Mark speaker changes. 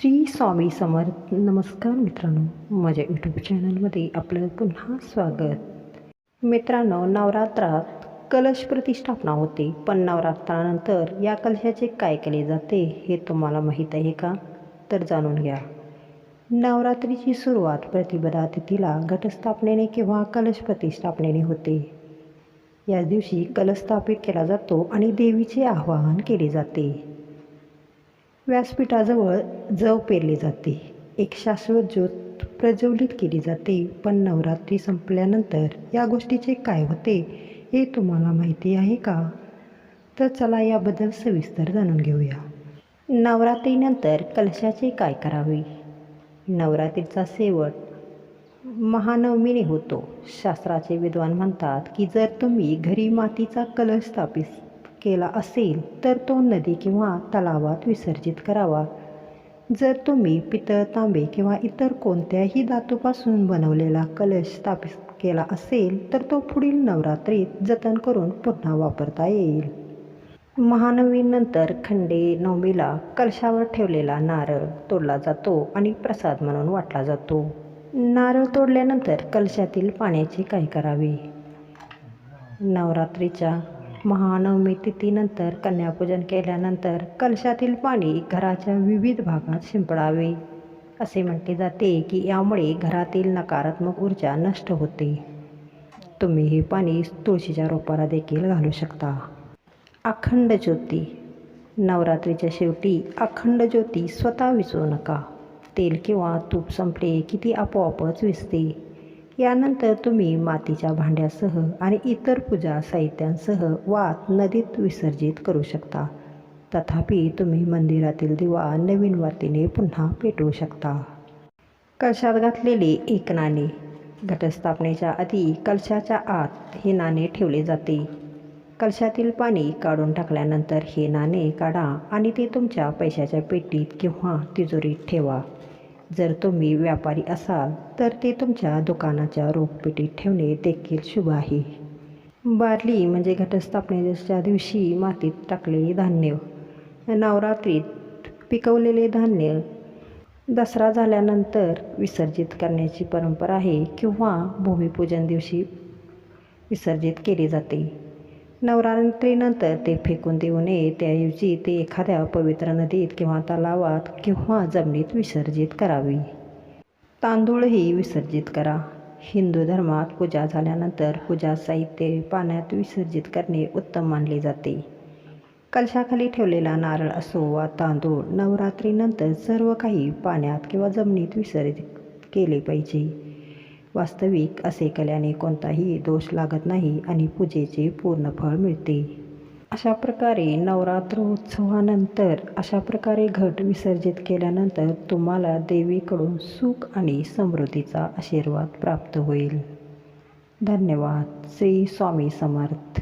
Speaker 1: श्री स्वामी समर्थ. नमस्कार मित्रांनो माझ्या यूट्यूब चॅनलमध्ये आपलं पुन्हा स्वागत. मित्रांनो नवरात्रात कलश प्रतिष्ठापना होते पण नवरात्रानंतर या कलशाचे काय केले जाते हे तुम्हाला माहीत आहे का? तर जाणून घ्या. नवरात्रीची सुरुवात प्रतिपदा तिथीला घटस्थापनेने किंवा कलश प्रतिष्ठापनेने होते. या दिवशी कलश स्थापित केला जातो आणि देवीचे आवाहन केले जाते. व्यासपीठाजवळ जव पेरली जाते. एक शाश्वत ज्योत प्रज्वलित केली जाते. पण नवरात्री संपल्यानंतर या गोष्टीचे काय होते हे तुम्हाला माहिती आहे का? तर चला याबद्दल सविस्तर जाणून घेऊया. नवरात्रीनंतर कलशाचे काय करावे? नवरात्रीचा शेवट महानवमीने होतो. शास्त्राचे विद्वान म्हणतात की जर तुम्ही घरी मातीचा कलश स्थापित केला असेल तर तो नदी किंवा तलावात विसर्जित करावा. जर तुम्ही पितळ तांबे किंवा इतर कोणत्याही धातूपासून बनवलेला कलश स्थापित केला असेल तर तो पुढील नवरात्रीत जतन करून पुन्हा वापरता येईल. महानवीनंतर खंडे नवमीला कलशावर ठेवलेला नारळ तोडला जातो आणि प्रसाद म्हणून वाटला जातो. नारळ तोडल्यानंतर कलशातील पाण्याची काय करावे. नवरात्रीच्या महानवमी तिथीनंतर कन्यापूजन केल्यानंतर कलशातील पाणी घराच्या विविध भागात शिंपडावे. असे म्हटले जाते की यामुळे घरातील नकारात्मक ऊर्जा नष्ट होते. तुम्ही हे पाणी तुळशीच्या रोपाला देखील घालू शकता. अखंड ज्योती. नवरात्रीच्या शेवटी अखंड ज्योती स्वतः विसरू नका. तेल किंवा तूप संपले की ती आपोआपच विसते. यानंतर तुम्ही मातीच्या भांड्यासह आणि इतर पूजा साहित्यांसह वात नदीत विसर्जित करू शकता. तथापि तुम्ही मंदिरातील दिवा नवीन वातीने पुन्हा पेटवू शकता. कलशात घातलेले एक नाणे? घटस्थापनेच्या आधी कलशाच्या आत हे नाणे ठेवले जाते. कलशातील पाणी काढून टाकल्यानंतर हे नाणे काढा आणि ते तुमच्या पैशाच्या पेटीत किंवा तिजोरीत ठेवा. जर तुम्ही व्यापारी असाल तर ते तुमच्या दुकानाच्या रोखपेटीत ठेवणे देखील शुभ आहे. बारली म्हणजे घटस्थापनेच्या दिवशी मातीत टाकलेले धान्य. नवरात्रीत पिकवलेले धान्य दसरा झाल्यानंतर विसर्जित करण्याची परंपरा आहे किंवा भूमिपूजन दिवशी विसर्जित केले जाते. नवरात्रीनंतर ते फेकून देऊ नये. त्याऐवजी ते एखाद्या पवित्र नदीत किंवा तलावात किंवा जमिनीत विसर्जित करावे. तांदूळही विसर्जित करा. हिंदू धर्मात पूजा झाल्यानंतर पूजा साहित्य पाण्यात विसर्जित करणे उत्तम मानले जाते. कलशाखाली ठेवलेला नारळ असो वा तांदूळ नवरात्रीनंतर सर्व काही पाण्यात किंवा जमिनीत विसर्जित केले पाहिजे. वास्तविक असे केल्याने कोणताही दोष लागत नाही आणि पूजेचे पूर्ण फळ मिळते. अशा प्रकारे नवरात्रोत्सवानंतर अशा प्रकारे घट विसर्जित केल्यानंतर तुम्हाला देवीकडून सुख आणि समृद्धीचा आशीर्वाद प्राप्त होईल. धन्यवाद. श्री स्वामी समर्थ.